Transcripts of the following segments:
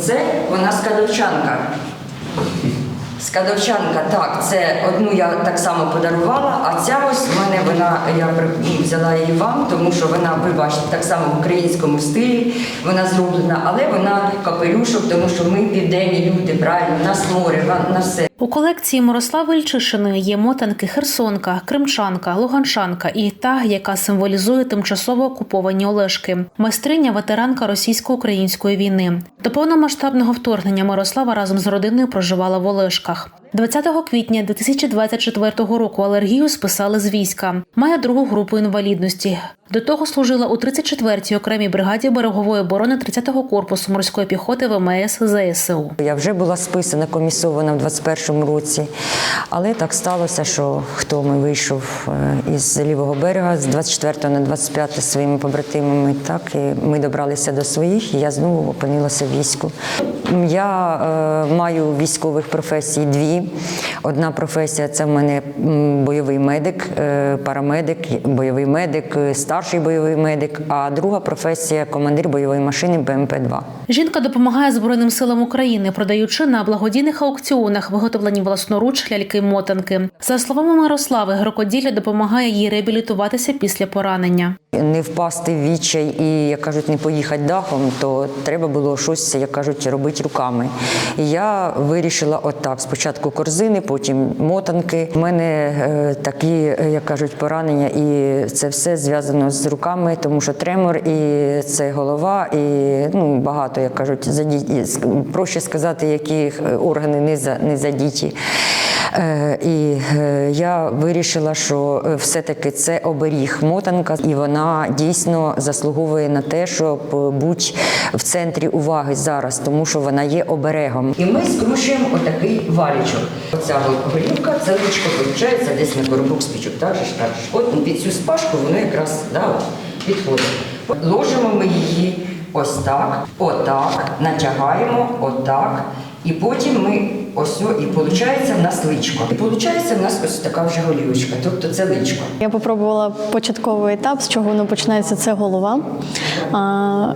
Це вона скадовчанка. Скадовчанка, так, це одну я так само подарувала, а ця ось в мене вона, я ну, взяла її вам, тому що вона, ви бачите, так само в українському стилі, вона зроблена, але вона капелюшок, тому що ми південні люди, правильно, нас море, на все. У колекції Мирослави Ільчишиної є мотанки Херсонка, Кримчанка, Луганчанка і та, яка символізує тимчасово окуповані Олешки, майстриня ветеранка російсько-української війни. До повномасштабного вторгнення Мирослава разом з родиною проживала в Олешках. 20 квітня 2024 року алергію списали з війська. Має другу групу інвалідності. До того служила у 34-й окремій бригаді берегової оборони 30-го корпусу морської піхоти ВМС ЗСУ. Я вже була списана комісована в 21-му році, але так сталося, що хто ми вийшов е, із лівого берега з 24 на 25 своїми побратимами, так і ми добралися до своїх, і я знову опинилася в війську. Я е, маю військових професій дві. Одна професія це в мене бойовий медик, е, парамедик, бойовий медик, е, старший бойовий медик, а друга професія командир бойової машини БМП-2. Жінка допомагає Збройним силам України, продаючи на благодійних аукціонах виготовлені власноруч ляльки-мотанки. За словами Мирослави, рукоділля допомагає їй реабілітуватися після поранення. Не впасти в відчай і, як кажуть, не поїхати дахом, то треба було щось, як кажуть, робити руками. І я вирішила отак: спочатку корзини, потім мотанки. У мене е, такі, е, як кажуть, поранення, і це все зв'язано з руками, тому що тремор, і це голова, і ну, багато, як кажуть, заді... проще сказати, які е, органи не, за... не задіті. Е, І е, я вирішила, що е, все-таки це оберіг мотанка, і вона дійсно заслуговує на те, щоб е, бути в центрі уваги зараз, тому що вона є оберегом. І ми скручуємо отакий валічок. Оця голівка, це ручка виходить десь на коробок спічок. Так же ж кажеш. От під цю спашку воно якраз да, підходить. Ложимо ми її ось так, отак, натягаємо, отак. І потім ми ось о, і виходить в нас личко. І виходить в нас ось така вже голівочка, тобто це личко. Я попробувала початковий етап, з чого воно починається, це голова. А,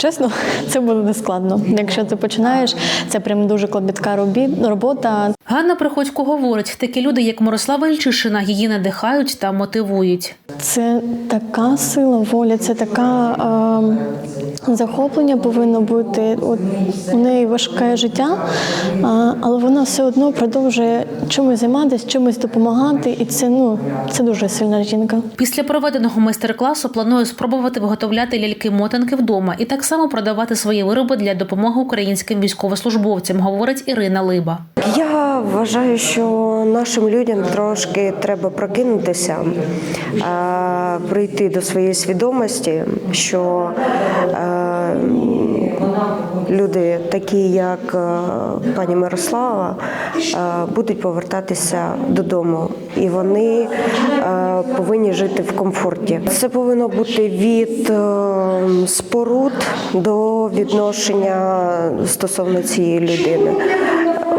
чесно, це буде нескладно. Якщо ти починаєш, це прям дуже клопітка робота. Ганна Приходько говорить, такі люди, як Мирослава Ільчишина, її надихають та мотивують. Це така сила волі, це така е, захоплення повинно бути. От, у неї важке життя, а, але вона все одно продовжує чимось займатися, чимось допомагати, і це ну це дуже сильна жінка. Після проведеного майстер-класу планує спробувати виготовляти ляльки-мотанки вдома і так само продавати свої вироби для допомоги українським військовослужбовцям, говорить Ірина Либа. Я вважаю, що нашим людям трошки треба прокинутися, е, прийти до своєї свідомості, що е, люди, такі як е, пані Мирослава, будуть повертатися додому, і вони жити в комфорті. Це повинно бути від е, споруд до відношення стосовно цієї людини.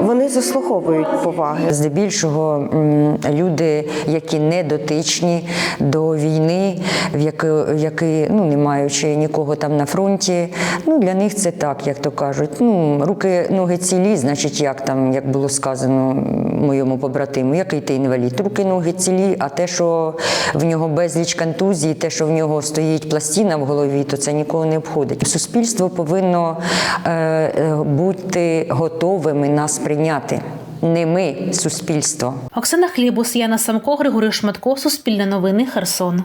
Вони заслуговують поваги. Здебільшого люди, які не дотичні до війни, в які, які ну не маючи нікого там на фронті, ну для них це так, як то кажуть. Ну руки, ноги цілі, значить, як там, як було сказано моєму побратиму, який ти інвалід, руки, ноги цілі, а те, що в нього безліч контузій, те, що в нього стоїть пластина в голові, то це нікого не обходить. Суспільство повинно е, е, бути готовими нас прийняти. Не ми, суспільство. Оксана Хлібус, Яна Самко, Григорій Шматко, Суспільне новини, Херсон.